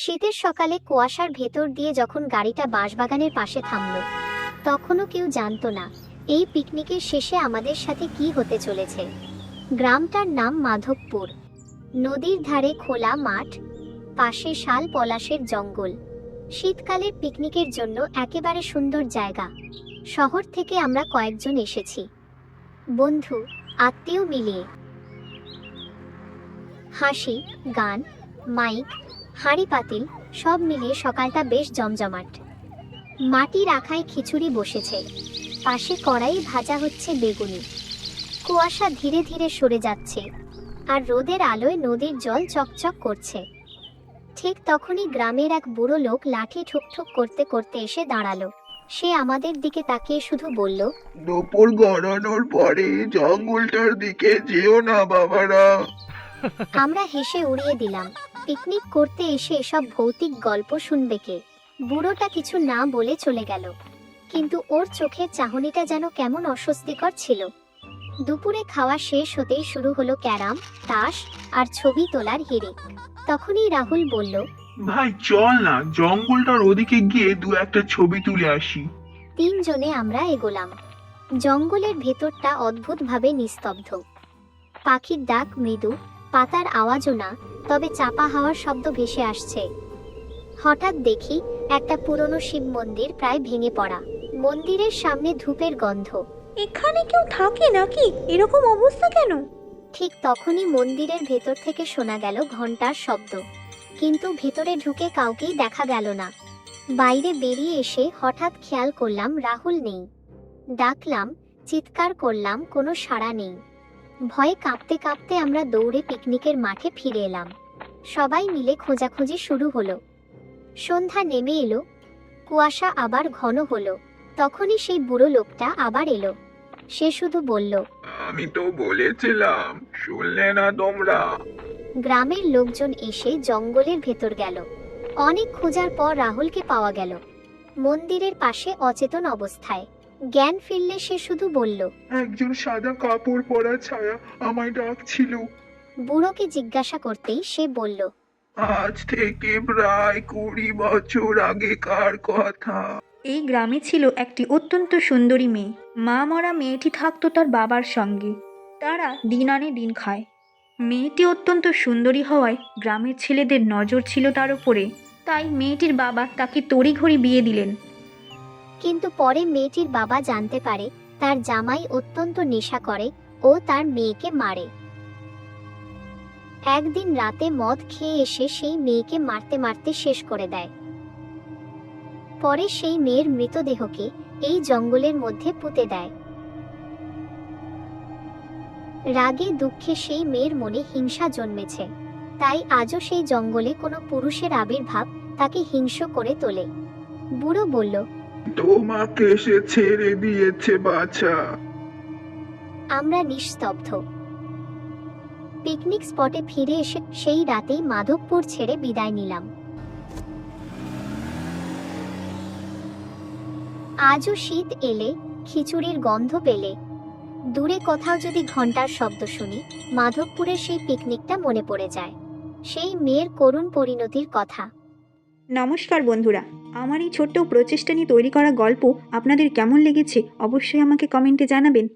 শীতের সকালে কুয়াশার ভেতর দিয়ে যখন গাড়িটা বাঁশবাগানের পাশে থামল, তখনও কেউ জানতো না, এই পিকনিকের শেষে আমাদের সাথে কি হতে চলেছে। গ্রামটার নাম মাধবপুর। নদীর ধারে খোলা মাঠ, পাশে শাল পলাশের জঙ্গল। শীতকালের পিকনিকের জন্য একেবারে সুন্দর জায়গা। শহর থেকে আমরা কয়েকজন এসেছি। বন্ধু, আত্মীয় মিলিয়ে। হাসি, গান, মাইক হাঁড়ি পাতিল সব মিলিয়ে সকালটা বেশ জমজমাট। মাটি রাখায় খিচুড়ি বসেছে। পাশে কড়াই ভাজা হচ্ছে বেগুনি। কুয়াশা ধীরে ধীরে সরে যাচ্ছে আর রোদের আলোয় নদীর জল চকচক করছে। ঠিক তখনই গ্রামের এক বুড়ো লোক লাঠি ঠুকঠুক করতে করতে এসে দাঁড়াল। সে আমাদের দিকে তাকিয়ে শুধু বলল দুপুর গড়ানোর পরে জঙ্গলটার দিকে যেও না বাবারা। আমরা হেসে উড়িয়ে দিলাম। পিকনিক করতে এসে এসব ভৌতিক গল্প শুনবে কে? বুড়োটা কিছু না বলে চলে গেল। কিন্তু ওর চোখের চাহনিটা যেন কেমন অস্বস্তিকর ছিল। দুপুরে খাওয়া শেষ হতেই শুরু হলো ক্যারাম তাস আর ছবি তোলার হিড়িক। তখনই রাহুল বলল ভাই চল না জঙ্গলটার ওদিকে গিয়ে দু একটা ছবি তুলে আসি। তিনজনে আমরা এগোলাম। জঙ্গলের ভেতরটা অদ্ভুতভাবে নিস্তব্ধ। পাখির ডাক মৃদু পাতার আওয়াজও না তবে চাপা হাওয়ার শব্দ ভেসে আসছে। হঠাৎ দেখি একটা পুরনো শিব মন্দির প্রায় ভেঙে পড়া। মন্দিরের সামনে ধূপের গন্ধ। এখানে কেউ থাকে নাকি? এরকম অবস্থা কেন? ঠিক তখনই মন্দিরের ভেতর থেকে শোনা গেল ঘণ্টার শব্দ। কিন্তু ভেতরে ঢুকে কাউকেই দেখা গেল না। বাইরে বেরিয়ে এসে হঠাৎ খেয়াল করলাম রাহুল নেই। ডাকলাম চিৎকার করলাম কোনো সাড়া নেই। ভয়ে কাঁপতে কাঁপতে আমরা দৌড়ে পিকনিকের মাঠে ফিরে এলাম। সবাই মিলে খোঁজাখুঁজি শুরু হলো। সন্ধ্যা নেমে এলো। কুয়াশা আবার ঘন হলো। তখনই সেই বুড়ো লোকটা আবার এলো। সে শুধু বলল আমি তো বলেছিলাম শুনলে না তোমরা। গ্রামের লোকজন এসে জঙ্গলের ভেতর গেল। অনেক খোঁজার পর রাহুলকে পাওয়া গেল। মন্দিরের পাশে অচেতন অবস্থায়। জ্ঞান ফিরলে সে শুধু বলল একজন সাদা কাপড় পরা ছায়া আমায় ডাকছিল। বুড়োকে জিজ্ঞাসা করতেই সে বলল আজ থেকে প্রায় কুড়ি বছর আগেকার কথা। এই গ্রামে ছিল একটি অত্যন্ত সুন্দরী মেয়ে। মা মরা মেয়েটি থাকতো তার বাবার সঙ্গে। তারা দিন আনে দিন খায়। মেয়েটি অত্যন্ত সুন্দরী হওয়ায় গ্রামের ছেলেদের নজর ছিল তার উপরে। তাই মেয়েটির বাবা তাকে তড়িঘড়ি বিয়ে দিলেন। কিন্তু পরে মেয়েটির বাবা জানতে পারে তার জামাই অত্যন্ত নেশা করে ও তার মেয়েকে মারে। একদিন রাতে মদ খেয়ে এসে সেই মেয়েকে মারতে মারতে শেষ করে দেয়। পরে সেই মেয়ের মৃতদেহকে এই জঙ্গলের মধ্যে পুঁতে দেয়। রাগে দুঃখে সেই মেয়ের মনে হিংসা জন্মেছে। তাই আজও সেই জঙ্গলে কোনো পুরুষের আবির্ভাব তাকে হিংস্র করে তোলে। বুড়ো বলল তোমাকে সে ছেড়ে দিয়েছে বাছা। আমরা নিস্তব্ধ। পিকনিক স্পটে ফিরে এসে সেই রাতেই মাধবপুর ছেড়ে বিদায় নিলাম। আজও শীত এলে, খিচুড়ির গন্ধ পেলে। দূরে কোথাও যদি ঘণ্টার শব্দ শুনি, মাধবপুরের সেই পিকনিকটা মনে পড়ে যায়। সেই মেয়ের করুণ পরিণতির কথা। নমস্কার বন্ধুরা, আমার এই ছোট্ট প্রচেষ্টা নিয়ে তৈরি করা গল্প আপনাদের কেমন লেগেছে অবশ্যই আমাকে কমেন্টে জানাবেন।